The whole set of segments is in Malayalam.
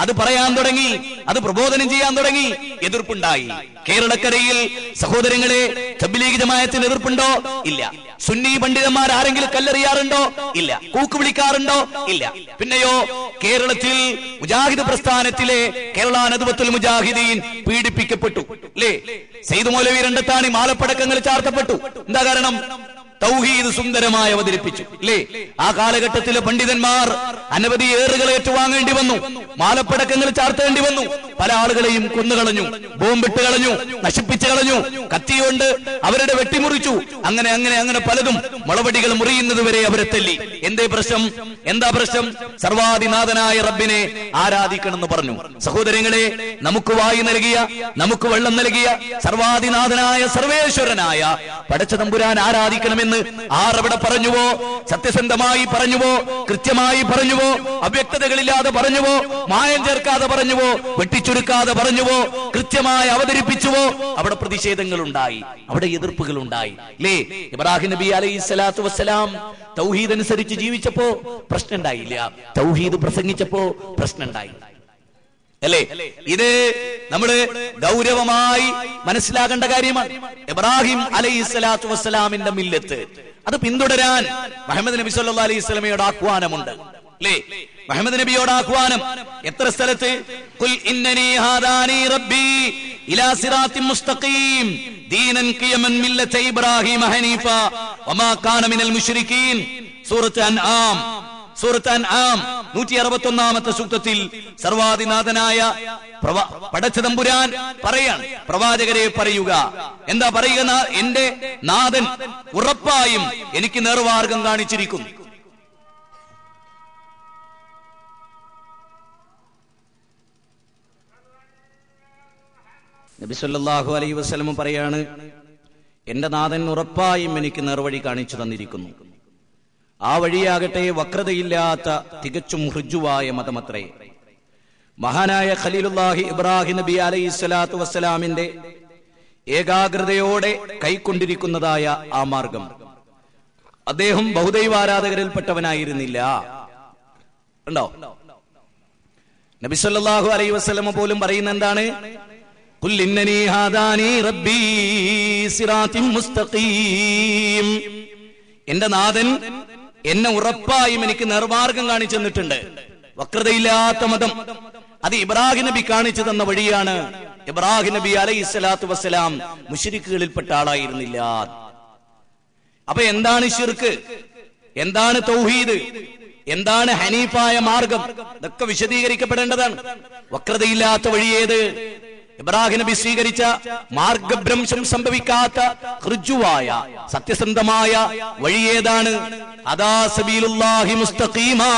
അത് പറയാൻ തുടങ്ങി അത് പ്രബോധനം ചെയ്യാൻ തുടങ്ങി എതിർപ്പുണ്ടായി. കേരളക്കരയിൽ സഹോദരങ്ങളെ തബ്ലീഗ് ജമായത്തിന് എതിർപ്പുണ്ടോ? ഇല്ല. സുന്നി പണ്ഡിതന്മാർ ആരെങ്കിലും കല്ലെറിയാറുണ്ടോ? ഇല്ല. കൂക്ക് വിളിക്കാറുണ്ടോ? ഇല്ല. പിന്നെയോ കേരളത്തിൽ മുജാഹിദ് പ്രസ്ഥാനത്തിലെ കേരള നദുവത്തുൽ മുജാഹിദീൻ പീഡിപ്പിക്കപ്പെട്ടു. അല്ലേ സെയ്ദ് മൗലവി രണ്ടത്താണി മാലപ്പടക്കങ്ങൾ ചാർത്തപ്പെട്ടു. എന്താ കാരണം? തൗഹീദ് സുന്ദരമായി അവതരിപ്പിച്ചു. അല്ലേ ആ കാലഘട്ടത്തിലെ പണ്ഡിതന്മാർ അനവധി ഏറുകൾ ഏറ്റുവാങ്ങേണ്ടി വന്നു. മാലപ്പടക്കങ്ങൾ ചാർത്തേണ്ടി വന്നു. പല ആളുകളെയും കൊന്നുകളഞ്ഞു ബോംബിട്ട് കളഞ്ഞു നശിപ്പിച്ചു കളഞ്ഞു കത്തിയുണ്ട് അവരുടെ വെട്ടിമുറിച്ചു. അങ്ങനെ അങ്ങനെ അങ്ങനെ പലതും മുളവടികൾ മുറിയുന്നത് വരെ അവരെ തല്ലി. എന്തേ പ്രശ്നം? എന്താ പ്രശ്നം? സർവാധിനാഥനായ റബ്ബിനെ ആരാധിക്കണമെന്ന് പറഞ്ഞു. സഹോദരങ്ങളെ നമുക്ക് വായു നൽകിയ നമുക്ക് വെള്ളം നൽകിയ സർവാധിനാഥനായ സർവേശ്വരനായ പടച്ച തമ്പുരാൻ ആരാധിക്കണമെന്ന് ആറവിടെ പറഞ്ഞുവോ? സത്യസന്ധമായി പറഞ്ഞുവോ? കൃത്യമായി പറഞ്ഞുവോ? അവ്യക്തതകളില്ലാതെ പറഞ്ഞുവോ? മായം ചേർക്കാതെ പറഞ്ഞുവോ? വെട്ടിച്ചുരുക്കാതെ പറഞ്ഞുവോ കൃത്യമായി അവതരിപ്പിച്ചുവോ? അവിടെ പ്രതിഷേധങ്ങൾ ഉണ്ടായി അവിടെ എതിർപ്പുകൾ ഉണ്ടായി അല്ലേ ഇബ്രാഹിം നബി അലൈഹി സ്വലാത്തു വസ്സലാം തൗഹീദ് അനുസരിച്ച് ജീവിച്ചപ്പോ പ്രശ്നം ഉണ്ടായില്ല തൗഹീദ് പ്രസംഗിച്ചപ്പോ പ്രശ്നം ഉണ്ടായി അല്ലേ? ഇത് നമ്മൾ ഗൗരവമായി മനസ്സിലാക്കേണ്ട കാര്യമാണ്. ഇബ്രാഹിം അലൈഹി സ്വലാത്തു വസ്സലാമിന്റെ മില്ലത്ത്. അത് പിന്തുടരാൻ മുഹമ്മദ് നബി സല്ലാ അലൈഹി സ്വലമയുടെ ആഹ്വാനമുണ്ട്. അല്ലേ മുഹമ്മദ് നബിയോട് ആഹ്വാനം. എത്ര സ്ഥലത്ത്? കുൽ ഇന്നനി ഹാദാനി റബ്ബി ഇലാ മുസ്തഖീം. ദീനൻ ഖിയമൻ ഇബ്രാഹിം മിനൽ പടച്ചതമ്പുരാൻ പറയാണ്. പ്രവാചകരെ പറയുക. എന്താ പറയുക? എന്റെ നാഥൻ ഉറപ്പായും എനിക്ക് നേർവാർഗം കാണിച്ചിരിക്കുന്നു. നബി അലൈ വസല്ലം പറയാണ് എന്റെ നാഥൻ ഉറപ്പായും എനിക്ക് നേർവഴി കാണിച്ചു തന്നിരിക്കുന്നു. ആ വഴിയാകട്ടെ വക്രതയില്ലാത്ത തികച്ചും ഹൃജുവായ മതമത്രേ. മഹാനായ ഖലീലുല്ലാഹി ഇബ്രാഹിം നബി അലൈഹി സ്വലാത്തു വസ്സലാമിന്റെ ഏകാഗ്രതയോടെ കൈക്കൊണ്ടിരിക്കുന്നതായ ആ മാർഗം. അദ്ദേഹം ബഹുദൈവാരാധകരിൽപ്പെട്ടവനായിരുന്നില്ല. ഉണ്ടോ? നബിസ്വല്ലാഹു അലൈ അലൈഹി വസല്ലമ പോലും പറയുന്ന എന്താണ് എന്റെ നാഥൻ എന്നെ ഉറപ്പായും എനിക്ക് നിർമാർഗം കാണിച്ചു തന്നിട്ടുണ്ട്. വക്രതയില്ലാത്ത മതം. അത് ഇബ്രാഹിം നബി കാണിച്ചു തന്ന വഴിയാണ്. ഇബ്രാഹിം നബി അലൈഹി സ്വലാത്തു വസ്സലാം മുഷരിക്കുകളിൽപ്പെട്ട ആളായിരുന്നില്ല. അപ്പൊ എന്താണ് ഷിർക്ക് എന്താണ് തൗഹീദ്? എന്താണ് ഹനീഫായ മാർഗം? ഇതൊക്കെ വിശദീകരിക്കപ്പെടേണ്ടതാണ്. വക്രതയില്ലാത്ത വഴിയേത് ഇബ്രാഹിം നബി സ്വീകരിച്ച മാർഗഭ്രംശം സംഭവിക്കാത്ത ഹൃജുവായ സത്യസന്ധമായ വഴിയേതാണ് അദാ സബീലുല്ലാഹി മുസ്തഖീമാ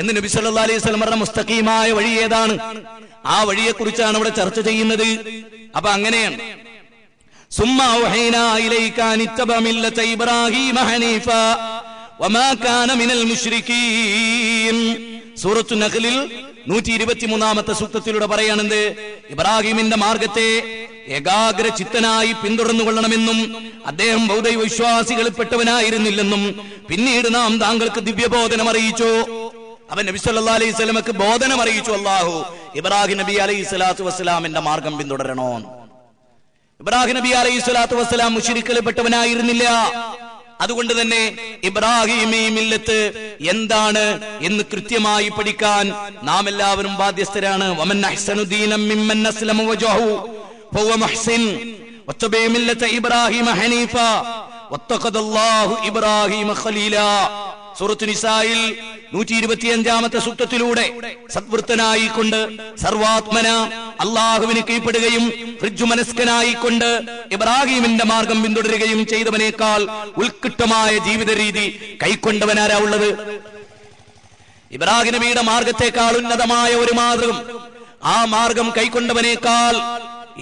എന്ന് നബി സല്ലല്ലാഹു അലൈഹി വസല്ലം പറഞ്ഞ മുസ്തഖീമായ വഴി ഏതാണ് ആ വഴിയെ കുറിച്ചാണ് ഇവിടെ ചർച്ച ചെയ്യുന്നത് അപ്പൊ അങ്ങനെയാണ് ثم أوحينا إليك أن اتبع ملة إبراهيم حنيفا وما كان من المشركين സൂറത്തു നഖലിൽ നൂറ്റി ഇരുപത്തിമൂന്നാമത്തെ സൂക്തത്തിലൂടെ പറയാണെന്ത് ഇബ്രാഹിമിന്റെ മാർഗത്തെ ഏകാഗ്ര ചിത്തനായി പിന്തുടർന്നു കൊള്ളണമെന്നും അദ്ദേഹം ബൗദ്ധ വിശ്വാസികളിൽപ്പെട്ടവനായിരുന്നില്ലെന്നും പിന്നീട് നാം താങ്കൾക്ക് ദിവ്യബോധനം അറിയിച്ചു. അവൻ നബി സല്ലല്ലാഹു അലൈഹി സ്വലമക്ക് ബോധനം അറിയിച്ചു അള്ളാഹു ഇബ്രാഹിം നബി അലൈഹി സ്വലാത്തു വസ്സലാമിന്റെ മാർഗം പിന്തുടരണോ ഇബ്രാഹിം നബി അലൈഹി സ്വലാത്തു വസ്സലാം മുഷിരിക്കൽപ്പെട്ടവനായിരുന്നില്ല അതുകൊണ്ട് തന്നെ ഇബ്രാഹിമില്ലത്ത് മില്ലത്ത് എന്താണ് എന്ന് കൃത്യമായി പഠിക്കാൻ നാം എല്ലാവരും ബാധ്യസ്ഥരാണ്. ഇബ്രാഹിം ഹനീഫ. ഇബ്രാഹിം ഖലീല. സൂറത്തു നിസായിൽ നൂറ്റി ഇരുപത്തിയഞ്ചാമത്തെ സൂക്തത്തിലൂടെ സദ്വൃത്തനായിക്കൊണ്ട് സർവാത്മന അള്ളാഹുവിന് കീഴ്പ്പെടുകയും ഋജുമനസ്കനായിക്കൊണ്ട് ഇബ്രാഹിമിന്റെ മാർഗം പിന്തുടരുകയും ചെയ്തവനേക്കാൾ ഉത്കൃഷ്ടമായ ജീവിത രീതി കൈക്കൊണ്ടവനാരാ ഉള്ളത്? ഇബ്രാഹിം നബിയുടെ മാർഗത്തെക്കാൾ ഉന്നതമായ ഒരു മാർഗം ആ മാർഗം കൈക്കൊണ്ടവനേക്കാൾ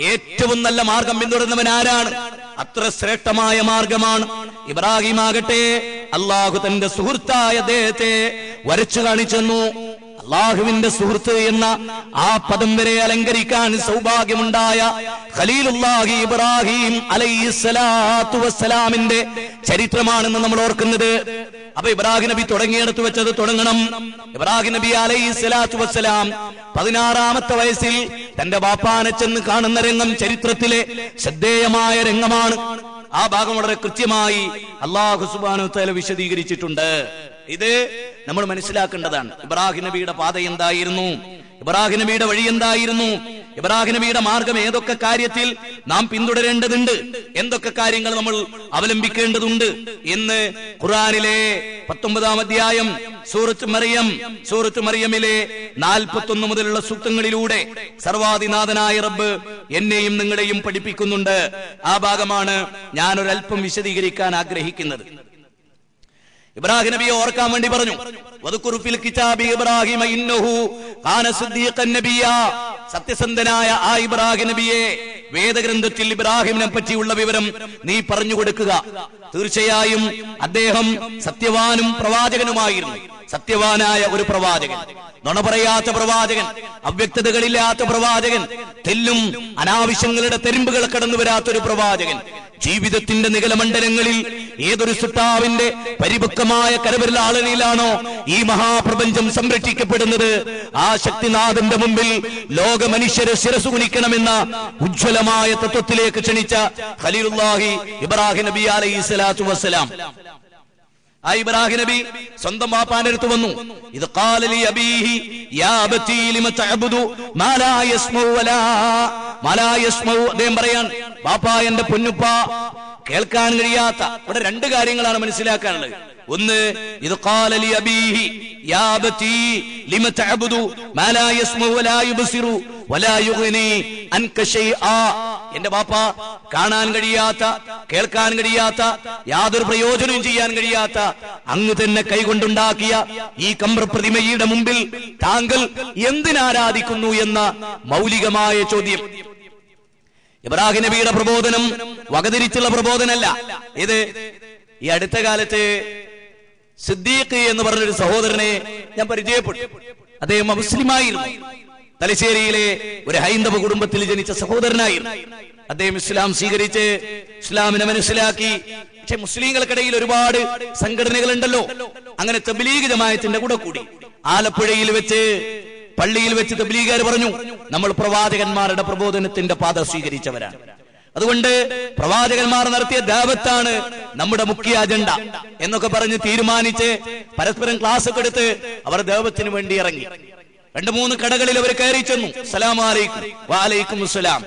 ഏറ്റവും നല്ല മാർഗം പിന്തുടരുന്നവൻ ആരാണ് അത്ര ശ്രേഷ്ഠമായ മാർഗമാണ് ഇബ്രാഹിം ആകട്ടെ അള്ളാഹു തന്റെ സുഹൃത്തായ അദ്ദേഹത്തെ വരച്ചു കാണിച്ചെന്നു. അള്ളാഹുവിന്റെ സുഹൃത്ത് എന്ന ആ പദം വരെ അലങ്കരിക്കാൻ സൗഭാഗ്യമുണ്ടായ ഖലീലുല്ലാഹി ഇബ്രാഹിം അലൈഹിസ്സലാത്തു വസ്സലാമിന്റെ ചരിത്രമാണെന്ന് നമ്മൾ ഓർക്കുന്നത്. അപ്പൊ ഇബ്രാഹിം നബി തുടങ്ങിയെടുത്ത് വെച്ചത് തുടങ്ങണം. ഇബ്രാഹിം നബി അലൈഹി സ്വലാത്തു വസ്സലാം പതിനാറാമത്തെ വയസ്സിൽ തന്റെ ബാപ്പാനെ ചെന്ന് കാണുന്ന രംഗം ചരിത്രത്തിലെ ശ്രദ്ധേയമായ രംഗമാണ്. ആ ഭാഗം വളരെ കൃത്യമായി അള്ളാഹു സുബാനു തല വിശദീകരിച്ചിട്ടുണ്ട്. ഇത് നമ്മൾ മനസ്സിലാക്കേണ്ടതാണ്. ഇബ്രാഹിം നബിയുടെ പാത എന്തായിരുന്നു? ഇബ്രാഹിം നബിയുടെ വഴി എന്തായിരുന്നു? ഇബ്രാഹിം നബിയുടെ മാർഗം ഏതൊക്കെ കാര്യത്തിൽ നാം പിന്തുടരേണ്ടതുണ്ട്? എന്തൊക്കെ കാര്യങ്ങൾ നമ്മൾ അവലംബിക്കേണ്ടതുണ്ട്? എന്ന് ഖുറാനിലെ പത്തൊമ്പതാം അധ്യായം സൂറത്ത് മറിയം സൂറത്ത് മറിയമിലെ നാൽപ്പത്തൊന്ന് മുതലുള്ള സൂക്തങ്ങളിലൂടെ സർവാധിനാഥനായ റബ്ബ് എന്നെയും നിങ്ങളെയും പഠിപ്പിക്കുന്നുണ്ട്. ആ ഭാഗമാണ് ഞാൻ ഒരല്പം വിശദീകരിക്കാൻ ആഗ്രഹിക്കുന്നത്. ഇബ്രാഹിം നബിയെ ഓർക്കാൻ വേണ്ടി പറഞ്ഞു. വധുക്കുറിപ്പിൽ കിതാബി ഇബ്രാഹിം സത്യസന്ധനായ ആ ഇബ്രാഹിം നബിയെ വേദഗ്രന്ഥത്തിൽ ഇബ്രാഹിമിനെ പറ്റിയുള്ള വിവരം നീ പറഞ്ഞു കൊടുക്കുക. തീർച്ചയായും അദ്ദേഹം സത്യവാനും പ്രവാചകനുമായിരുന്നു. സത്യവാനായ ഒരു പ്രവാചകൻ. നുണ പറയാത്ത പ്രവാചകൻ അവ്യക്തതകളില്ലാത്ത പ്രവാചകൻ തെല്ലും അനാവശ്യങ്ങളുടെ തെരുമ്പുകൾ കടന്നു വരാത്തൊരു പ്രവാചകൻ. ജീവിതത്തിന്റെ നികലമണ്ഡലങ്ങളിൽ ഏതൊരു സുട്ടാവിന്റെ പരിപക്വമായ കരവിരലാളനിലാണോ ഈ മഹാപ്രപഞ്ചം സംരക്ഷിക്കപ്പെടുന്നത്? ആ ശക്തിനാഥന്റെ മുമ്പിൽ ലോക മനുഷ്യരെ ശിരസ് കുനിക്കണമെന്ന ഉജ്ജ്വലമായ തത്വത്തിലേക്ക് ക്ഷണിച്ച ഖലീലുല്ലാഹി ഇബ്രാഹിം നബി അലൈഹി സ്വലാത്തു വസ്സലാം. ആ ഇബ്രാഹിം നബി സ്വന്തം വാപ്പാന്റെ അടുത്ത് വന്നു ഇത് കാലലി അബീഹി അദ്ദേഹം പറയാൻ വാപ്പാ എന്റെ പൊന്നുപ്പ കേൾക്കാൻ കഴിയാത്ത ഇവിടെ രണ്ട് കാര്യങ്ങളാണ് മനസ്സിലാക്കാനുള്ളത്. ഒന്ന് ഇത് കാലലി അബീഹി യാബത്തി ലിമ തഅബുദു മാ ലാ യുബ്സിറു വലാ യുഗ്നി അൻക ശൈആ എന്റെ ബാപ്പ കാണാൻ കഴിയാത്ത കേൾക്കാൻ കഴിയാത്ത യാതൊരു പ്രയോജനവും ചെയ്യാൻ കഴിയാത്ത അങ്ങ് തന്നെ കൈകൊണ്ടുണ്ടാക്കിയ ഈ കമ്പ്രപ്രതിമയുടെ മുമ്പിൽ താങ്കൾ എന്തിനാരാധിക്കുന്നു എന്ന മൗലികമായ ചോദ്യം. ഇബ്രാഹിം നബിയുടെ പ്രബോധനം വകതിരിച്ചുള്ള പ്രബോധനല്ല ഇത് ഈ അടുത്ത കാലത്ത് സിദ്ദീഖ് എന്ന് പറഞ്ഞൊരു സഹോദരനെ ഞാൻ പരിചയപ്പെട്ടു. അദ്ദേഹം മുസ്ലിമായിരുന്നു. തലശ്ശേരിയിലെ ഒരു ഹൈന്ദവ കുടുംബത്തിൽ ജനിച്ച സഹോദരനായിരുന്നു. അദ്ദേഹം ഇസ്ലാം സ്വീകരിച്ച് ഇസ്ലാമിനെ മനസ്സിലാക്കി. പക്ഷെ മുസ്ലിങ്ങൾക്കിടയിൽ ഒരുപാട് സംഘടനകളുണ്ടല്ലോ. അങ്ങനെ തബ്ലീഗ് ജമായത്തിന്റെ കൂടെ കൂടി. ആലപ്പുഴയിൽ വെച്ച് പള്ളിയിൽ വെച്ച് തബ്ലീഗാർ പറഞ്ഞു നമ്മൾ പ്രവാചകന്മാരുടെ പ്രബോധനത്തിന്റെ പാത സ്വീകരിച്ചവരാണ്. അതുകൊണ്ട് പ്രവാചകന്മാർ നടത്തിയ ദേവത്താണ് നമ്മുടെ മുഖ്യ അജണ്ട. എന്നൊക്കെ പറഞ്ഞ് തീരുമാനിച്ച് പരസ്പരം ക്ലാസ് ഒക്കെ എടുത്ത് അവർ ദേവത്തിന് വേണ്ടി ഇറങ്ങി. രണ്ട് മൂന്ന് കടകളിൽ അവർ കയറി ചെന്നു. സലാം അലൈക്കും. വാലൈക്കും സലാം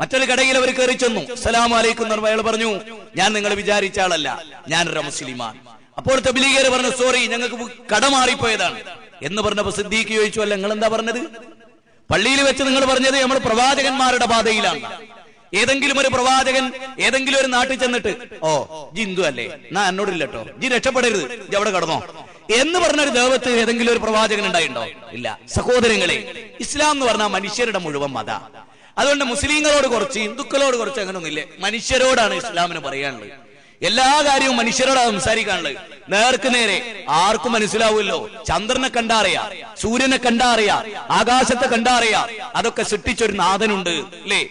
മറ്റൊരു കടയിൽ അവർ കയറി ചെന്നു. സലാം അലൈക്കും എന്ന് അയാൾ പറഞ്ഞു ഞാൻ നിങ്ങൾ വിചാരിച്ച ആളല്ല. ഞാനൊരു മുസ്ലിമാണ്. അപ്പോൾ തബിലീഗർ പറഞ്ഞു സോറി ഞങ്ങൾക്ക് കട മാറിപ്പോയതാണ് എന്ന് പറഞ്ഞപ്പോ സിദ്ദീഖ് ചോദിച്ചു അല്ല നിങ്ങൾ എന്താ പറഞ്ഞത്? പള്ളിയിൽ വെച്ച് നിങ്ങൾ പറഞ്ഞത് നമ്മൾ പ്രവാചകന്മാരുടെ പാതയിലാണ്. ഏതെങ്കിലും ഒരു പ്രവാചകൻ ഏതെങ്കിലും ഒരു നാട്ടിൽ ചെന്നിട്ട് ഓ ജി ഹിന്ദു അല്ലേ? എന്നാ എന്നോടില്ല കേട്ടോ ജി രക്ഷപ്പെടരുത്. ജി അവിടെ കടന്നോ. എന്ന് പറഞ്ഞ ഒരു ദേവത്ത് ഏതെങ്കിലും ഒരു പ്രവാചകൻ ഉണ്ടായിണ്ടോ ഇല്ല. സഹോദരങ്ങളെ ഇസ്ലാം എന്ന് പറഞ്ഞാൽ മനുഷ്യരുടെ മുഴുവൻ മത. അതുകൊണ്ട് മുസ്ലിങ്ങളോട് കുറച്ച് ഹിന്ദുക്കളോട് കുറച്ച് അങ്ങനെ ഒന്നും ഇല്ലേ മനുഷ്യരോടാണ് ഇസ്ലാമിന് പറയാനുള്ളത്. എല്ലാ കാര്യവും മനുഷ്യരോട് സംസാരിക്കാനുള്ളത്. നേർക്ക് നേരെ ആർക്കും മനസ്സിലാവുമല്ലോ. ചന്ദ്രനെ കണ്ടാറിയാ സൂര്യനെ കണ്ടാറിയാ ആകാശത്തെ കണ്ടാറിയാ. അതൊക്കെ സൃഷ്ടിച്ചൊരു നാഥനുണ്ട് അല്ലേ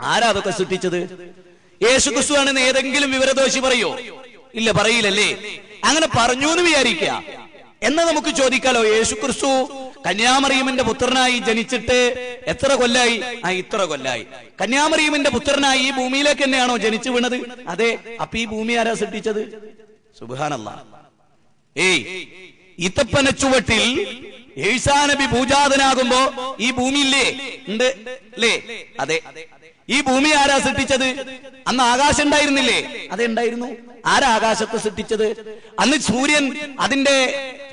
ആരാ അതൊക്കെ സൃഷ്ടിച്ചത്? യേശു ക്രിസ്തുവാണെന്ന് ഏതെങ്കിലും വിവരദോഷി പറയോ? ഇല്ല പറയില്ലല്ലേ? അങ്ങനെ പറഞ്ഞു എന്ന് വിചാരിക്കുക എന്ന് നമുക്ക് ചോദിക്കാലോ? യേശു ക്രിസ്തു കന്യാമറിയമിന്റെ പുത്രനായി ജനിച്ചിട്ട് എത്ര കൊല്ലായി? ആ ഇത്ര കൊല്ലായി. കന്യാമറിയമിന്റെ പുത്രനായി ഈ ഭൂമിയിലേക്ക് തന്നെയാണോ ജനിച്ചു വീണത്? അതെ അപ്പൊ ഈ ഭൂമി ആരാ സൃഷ്ടിച്ചത്? സുബാനല്ല ഏയ് ഇത്തപ്പന ചുവട്ടിൽ ഏഴ്സാനബി പൂജാതനാകുമ്പോ ഈ ഭൂമി ഇല്ലേ ഉണ്ട് അല്ലേ അതെ. ഈ ഭൂമി ആരാ സൃഷ്ടിച്ചത്? അന്ന് ആകാശം ഉണ്ടായിരുന്നില്ലേ? അതെ ഉണ്ടായിരുന്നു. ആരാ ആകാശത്തെ സൃഷ്ടിച്ചത്? അന്ന് സൂര്യൻ അതിന്റെ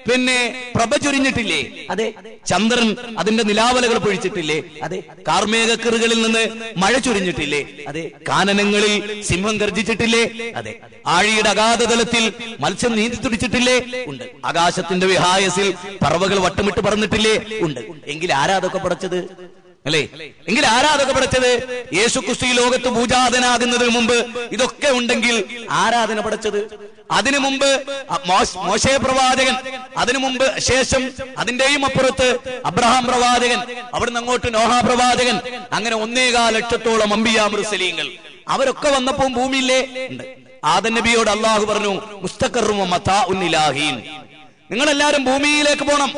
പിന്നെ പ്രഭ ചൊരിഞ്ഞിട്ടില്ലേ അതെ. ചന്ദ്രൻ അതിന്റെ നിലാവലകൾ പൊഴിച്ചിട്ടില്ലേ? അതെ. കാർമേഘക്കറുകളിൽ നിന്ന് മഴ ചൊരിഞ്ഞിട്ടില്ലേ? അതെ. കാനനങ്ങളിൽ സിംഹം ഗർജിച്ചിട്ടില്ലേ? അതെ. ആഴിയുടെ അഗാധതലത്തിൽ മത്സ്യം നീന്തി തുടിച്ചിട്ടില്ലേ? ഉണ്ട്. ആകാശത്തിന്റെ വിഹായസിൽ പറവകൾ വട്ടമിട്ട് പറന്നിട്ടില്ലേ? ഉണ്ട്. എങ്കിൽ ആരാ അതൊക്കെ പടച്ചത്? അല്ലേ? എങ്കിൽ ആരാ അതൊക്കെ പടച്ചത് യേശു ക്രിസ്തു ഈ ലോകത്ത് പൂജാതനാകുന്നതിന് മുമ്പ് ഇതൊക്കെ ഉണ്ടെങ്കിൽ ആരാധന പഠിച്ചത്? അതിനു മുമ്പ് മോശേ പ്രവാചകൻ അതിനു മുമ്പ് ശേഷം അതിന്റെയും അപ്പുറത്ത് അബ്രഹാം പ്രവാചകൻ അവിടുന്ന് അങ്ങോട്ട് നോഹ പ്രവാചകൻ അങ്ങനെ ഒന്നേകാൽ ലക്ഷത്തോളം അമ്പിയാ മുർസലീങ്ങൾ അവരൊക്കെ വന്നപ്പോൾ ഭൂമിയില്ലേ? ആദൻ നബിയോട് അള്ളാഹു പറഞ്ഞു മുസ്തഖറും നിങ്ങളെല്ലാരും ഭൂമിയിലേക്ക് പോണം.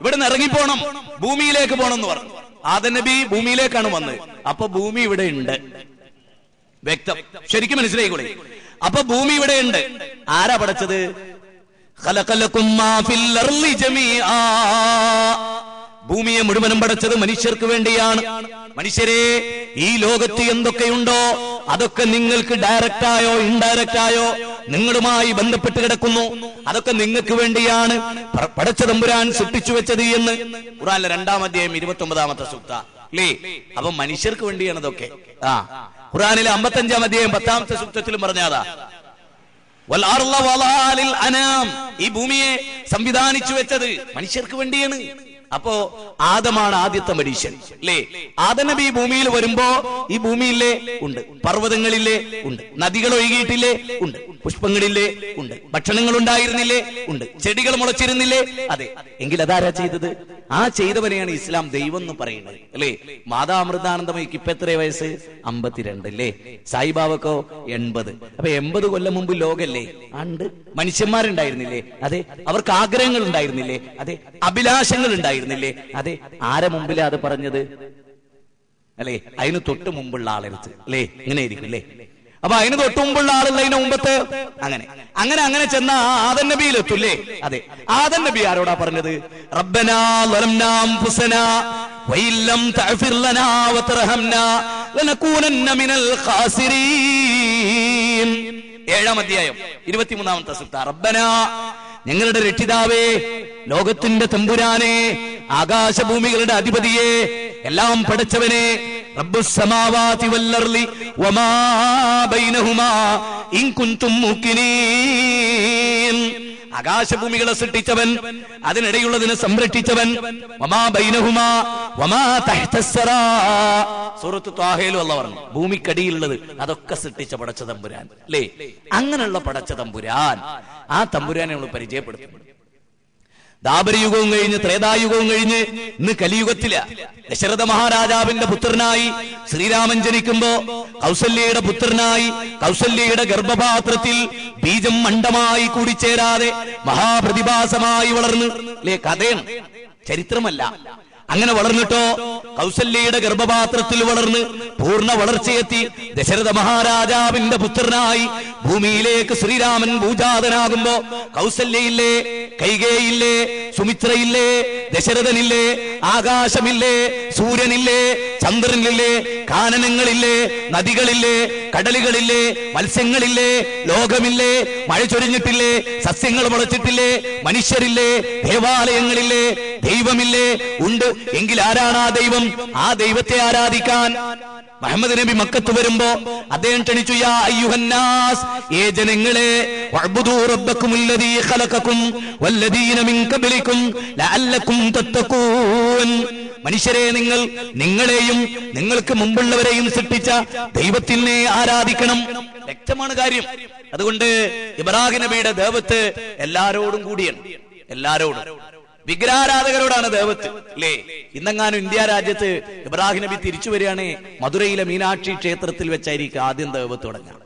ഇവിടെ നിന്ന് ഇറങ്ങിപ്പോണം. ഭൂമിയിലേക്ക് പോണം എന്ന് പറഞ്ഞു. ആദൻ നബി ഭൂമിയിലേക്കാണ് വന്നത്. അപ്പൊ ഭൂമി ഇവിടെ ഉണ്ട്. വ്യക്തം. ശരിക്കും മനസ്സിലായിക്കൂടെ അപ്പൊ ഭൂമി ഇവിടെ ഉണ്ട്. ആരാ പടച്ചത്. ഭൂമിയെ മുഴുവനും പടച്ചത് മനുഷ്യർക്ക് വേണ്ടിയാണ്. മനുഷ്യരെ ഈ ലോകത്ത് എന്തൊക്കെയുണ്ടോ? അതൊക്കെ നിങ്ങൾക്ക് ഡയറക്റ്റായോ ഇൻഡയറക്റ്റായോ നിങ്ങളുമായി ബന്ധപ്പെട്ട് കിടക്കുന്നു. അതൊക്കെ നിങ്ങൾക്ക് വേണ്ടിയാണ്. പടച്ച തമ്പുരാൻ സൃഷ്ടിച്ചു വെച്ചത് എന്ന്. ഖുറാനിലെ രണ്ടാം അധ്യായം ഇരുപത്തി ഒമ്പതാമത്തെ സുക്ത. അല്ലേ അപ്പൊ മനുഷ്യർക്ക് വേണ്ടിയാണ് ഇതൊക്കെ. ആ. ഖുറാനിലെ അമ്പത്തഞ്ചാം അധ്യായം പത്താമത്തെ സൂക്തത്തിലും പറഞ്ഞാതാ. ഈ ഭൂമിയെ സംവിധാനിച്ചു വെച്ചത് മനുഷ്യർക്ക് വേണ്ടിയാണ്. അപ്പോ ആദമാണ് ആദ്യത്തെ മനുഷ്യൻ അല്ലേ? ആദനബി ഭൂമിയിൽ വരുമ്പോ ഈ ഭൂമിയില്ലേ? ഉണ്ട്. പർവതങ്ങളില്ലേ? ഉണ്ട്. നദികൾ ഒഴുകിയിട്ടില്ലേ? ഉണ്ട്. പുഷ്പങ്ങളില്ലേ? ഉണ്ട്. ഭക്ഷണങ്ങൾ ഉണ്ടായിരുന്നില്ലേ? ഉണ്ട്. ചെടികൾ മുളച്ചിരുന്നില്ലേ? അതെ. എങ്കിൽ അതാരാ ചെയ്തത്? ആ ചെയ്തവനെയാണ് ഇസ്ലാം ദൈവം എന്ന് പറയുന്നത് അല്ലേ? മാതാമൃതാനന്ദമയ്ക്ക് ഇപ്പൊ എത്ര വയസ്സ്? അമ്പത്തിരണ്ട് അല്ലേ? സായിബാബക്കോ എൺപത്. അപ്പൊ എൺപത് കൊല്ലം മുമ്പ് ലോകല്ലേ? ഉണ്ട്. മനുഷ്യന്മാരുണ്ടായിരുന്നില്ലേ? അതെ. അവർക്ക് ആഗ്രഹങ്ങൾ ഉണ്ടായിരുന്നില്ലേ? അതെ. അഭിലാഷങ്ങൾ ഉണ്ടായിരുന്നില്ലേ? അതെ ആരെ മുമ്പിലാ അത് പറഞ്ഞത്? അല്ലേ? അതിന് തൊട്ട് മുമ്പുള്ള ആളെടുത്ത് അല്ലേ? ഇങ്ങനെ ആയിരിക്കും അല്ലേ? അപ്പൊ അതിന് തൊട്ട് മുമ്പുള്ള ആളുള്ള അതിന് മുമ്പത്ത്? അങ്ങനെ. അങ്ങനെ അങ്ങനെ ചെന്ന ആദൻ നബിയിൽ എത്തൂല്ലേ അതെ. ആദൻ നബി ആരോടാ പറഞ്ഞത്? റബ്ബനാ ഏഴാം അധ്യായം ഇരുപത്തിമൂന്നാമത്തെ സുത്ത റബ്ബനാ ഞങ്ങളുടെ രക്ഷിതാവേ ലോകത്തിന്റെ തമ്പുരാനെ ആകാശഭൂമികളുടെ അധിപതിയെ എല്ലാം പഠിച്ചവനെ ആകാശഭൂമികളെ സൃഷ്ടിച്ചവൻ അതിനിടയുള്ളതിനെ സംരക്ഷിച്ചവൻ വമാ ബൈനഹുമാ സൂറത്ത് പറഞ്ഞു. ഭൂമിക്കടിയിലുള്ളത് അതൊക്കെ സൃഷ്ടിച്ച പടച്ച തമ്പുരാൻ. അല്ലേ അങ്ങനെയുള്ള പടച്ച തമ്പുരാൻ. ആ തമ്പുരാനെ നമ്മൾ പരിചയപ്പെടുത്തും. ദാപരയുഗവും കഴിഞ്ഞ് ത്രേതായുഗവും കഴിഞ്ഞ് ഇന്ന് കലിയുഗത്തില. ദശരഥ മഹാരാജാവിന്റെ പുത്രനായി ശ്രീരാമൻ ജനിക്കുമ്പോ കൗസല്യയുടെ പുത്രനായി കൗസല്യയുടെ ഗർഭപാത്രത്തിൽ ബീജം മണ്ഡമായി കൂടിച്ചേരാതെ മഹാപ്രതിഭാസമായി വളർന്ന്. അല്ലേ കഥയാണ്. ചരിത്രമല്ല. അങ്ങനെ വളർന്നിട്ടോ? കൗസല്യയുടെ ഗർഭപാത്രത്തിൽ വളർന്ന് പൂർണ വളർച്ചയെത്തി ദശരഥ മഹാരാജാവിന്റെ പുത്രനായി ഭൂമിയിലേക്ക് ശ്രീരാമൻ ഭൂജാതനാകുമ്പോ കൗസല്യയില്ലേ കൈകേയില്ലേ സുമിത്രയില്ലേ ദശരഥനില്ലേ ആകാശമില്ലേ സൂര്യനില്ലേ ചന്ദ്രനില്ലേ കാനനങ്ങളില്ലേ നദികളില്ലേ കടലുകളില്ലേ മത്സ്യങ്ങളില്ലേ ലോകമില്ലേ മഴ ചൊരിഞ്ഞിട്ടില്ലേ സസ്യങ്ങൾ മുളച്ചിട്ടില്ലേ മനുഷ്യരില്ലേ ദേവാലയങ്ങളില്ലേ ദൈവമില്ലേ? ഉണ്ട്. എങ്കിൽ ആരാണ് ആ ദൈവം? ആ ദൈവത്തെ ആരാധിക്കാൻ. മുഹമ്മദ് നബി മക്കത്ത് വരുമ്പോ അദ്ദേഹം ക്ഷണിച്ചു യാ അയ്യുഹന്നാസ് ഏ ജനങ്ങളെ വഅബ്ദു റബ്ബക്കും അല്ലദീ വല്ലദീന മിൻ മനുഷ്യരെ നിങ്ങൾ നിങ്ങളെയും നിങ്ങൾക്ക് മുമ്പുള്ളവരെയും സൃഷ്ടിച്ച ദൈവത്തിനെ ആരാധിക്കണം. വ്യക്തമാണ് കാര്യം. അതുകൊണ്ട് ഇബ്രാഹിം നബിയുടെ ദേവത്ത് എല്ലാരോടും കൂടിയാണ്. എല്ലാരോടും. വിഗ്രഹാരാധകരോടാണ് ദേവത്ത്. അല്ലേ ഇന്നെങ്ങാനും ഇന്ത്യ രാജ്യത്ത് ഇബ്രാഹിം നബി തിരിച്ചു വരികയാണേ. മധുരയിലെ മീനാക്ഷി ക്ഷേത്രത്തിൽ വെച്ചായിരിക്കും ആദ്യം ദേവത്ത് തുടങ്ങുക.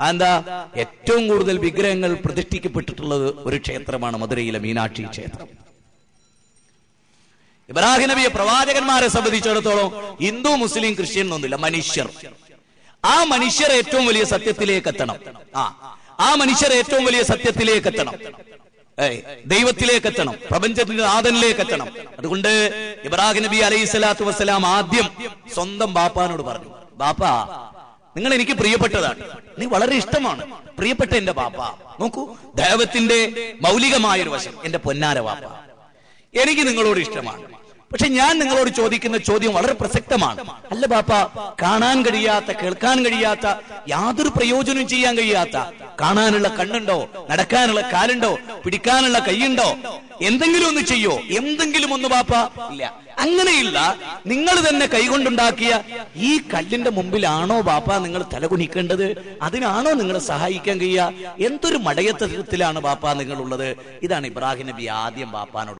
അതെന്താ? ഏറ്റവും കൂടുതൽ വിഗ്രഹങ്ങൾ പ്രതിഷ്ഠിക്കപ്പെട്ടിട്ടുള്ളത് ഒരു ക്ഷേത്രമാണ് മധുരയിലെ മീനാക്ഷി ക്ഷേത്രം. ഇബ്രാഹിം നബിയെ പ്രവാചകന്മാരെ സംബന്ധിച്ചിടത്തോളം ഹിന്ദു മുസ്ലിം ക്രിസ്ത്യൻ ഒന്നുമില്ല മനുഷ്യർ. ആ മനുഷ്യർ ഏറ്റവും വലിയ സത്യത്തിലേക്ക് എത്തണം. ആ ആ മനുഷ്യർ ഏറ്റവും വലിയ സത്യത്തിലേക്ക് എത്തണം. ദൈവത്തിലേക്ക് എത്തണം പ്രപഞ്ചത്തിന്റെ നാഥനിലേക്ക് എത്തണം. അതുകൊണ്ട് ഇബ്രാഹിം നബി അലൈഹി സ്വലാത്തു വസ്സലാം ആദ്യം സ്വന്തം ബാപ്പാനോട് പറഞ്ഞു ബാപ്പ നിങ്ങൾ എനിക്ക് പ്രിയപ്പെട്ടതാണ് നീ വളരെ ഇഷ്ടമാണ് പ്രിയപ്പെട്ട എന്റെ ബാപ്പ. നോക്കൂ ദൈവത്തിന്റെ മൗലികമായ ഒരു വശം എന്റെ പൊന്നാര ബാപ്പ. എനിക്ക് നിങ്ങളോട് ഇഷ്ടമാണ്. പക്ഷെ ഞാൻ നിങ്ങളോട് ചോദിക്കുന്ന ചോദ്യം വളരെ പ്രസക്തമാണ്. അല്ല ബാപ്പ കാണാൻ കഴിയാത്ത കേൾക്കാൻ കഴിയാത്ത യാതൊരു പ്രയോജനവും ചെയ്യാൻ കഴിയാത്ത കാണാനുള്ള കണ്ണുണ്ടോ നടക്കാനുള്ള കാലുണ്ടോ പിടിക്കാനുള്ള കൈയുണ്ടോ എന്തെങ്കിലും ഒന്ന് ചെയ്യോ? എന്തെങ്കിലും ഒന്ന് ബാപ്പ. ഇല്ല. അങ്ങനെയില്ല. നിങ്ങൾ തന്നെ കൈകൊണ്ടുണ്ടാക്കിയ ഈ കല്ലിന്റെ മുമ്പിലാണോ ബാപ്പ നിങ്ങൾ തലകുനിക്കേണ്ടത് അതിനാണോ നിങ്ങളെ സഹായിക്കാൻ കഴിയുക? എന്തൊരു മടയത്തരത്തിലാണ് ബാപ്പ നിങ്ങളുള്ളത്? ഇതാണ് ഇബ്രാഹിം നബി ആദ്യം ബാപ്പാനോട്